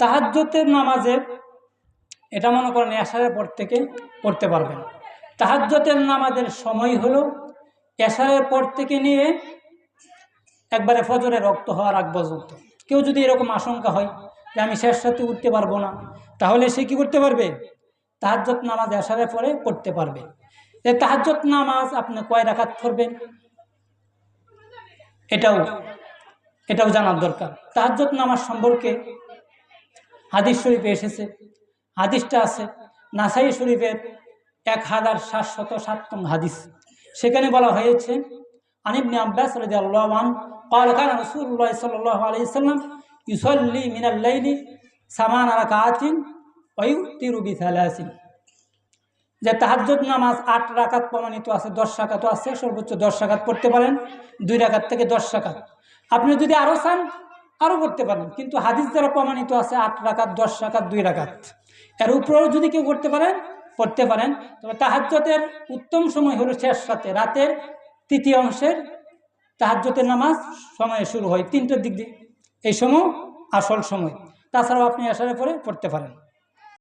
তাহাজ্যতের নামাজে, এটা মনে করেন এশারের পর থেকে পড়তে পারবেন। তাহাজ্যতের নামাজের সময় হলো এশারের পর থেকে নিয়ে একবারে ফজরে রক্ত হওয়ার আগ পর্যন্ত। কেউ যদি এরকম আশঙ্কা হয় যে আমি শেষ সাথে উঠতে পারব না, তাহলে সে কি করতে পারবে? তাহাজ্যত নামাজ এশারের পরে পড়তে পারবে। এ তাহাজ্যত নামাজ আপনি কয় রাখাত পড়বেন? এটাও এটাও জানার দরকার। তাহাজ্জত নামাজ সম্পর্কে হাদিস শরীফে এসেছে হাদিসটা আছে নাসাই শরীফের এক হাজার সাতশত সাতম হাদিস সেখানে বলা হয়েছে আনিবনে আব্বাস রাদিয়াল্লাহু قال كان رسول الله صلى الله عليه وسلم يصلي من الليل ثمان ركعات ويوتر بثلاث যে তাহাজ্জুদ নামাজ আট রাকাত প্রমাণিত আছে দশ রাকাতও আছে সর্বোচ্চ দশ রাকাত পড়তে পারেন দুই রাকাত থেকে দশ রাকাত আপনি যদি আরও চান আরও করতে পারেন। কিন্তু হাদিস দ্বারা প্রমাণিত আছে আট রাকাত, দশ রাকাত, দুই রাখাত এর উপরেও যদি কেউ করতে পারেন পড়তে পারেন। তবে তাহাজ্যতের উত্তম সময় হলো শেষ সাথে রাতের তৃতীয় অংশের তাহাজ্যতের নামাজ সময়ে শুরু হয়। তিনটের দিক দিয়ে। এই সময় আসল সময়। তাছাড়াও আপনি আসার পরে পড়তে পারেন।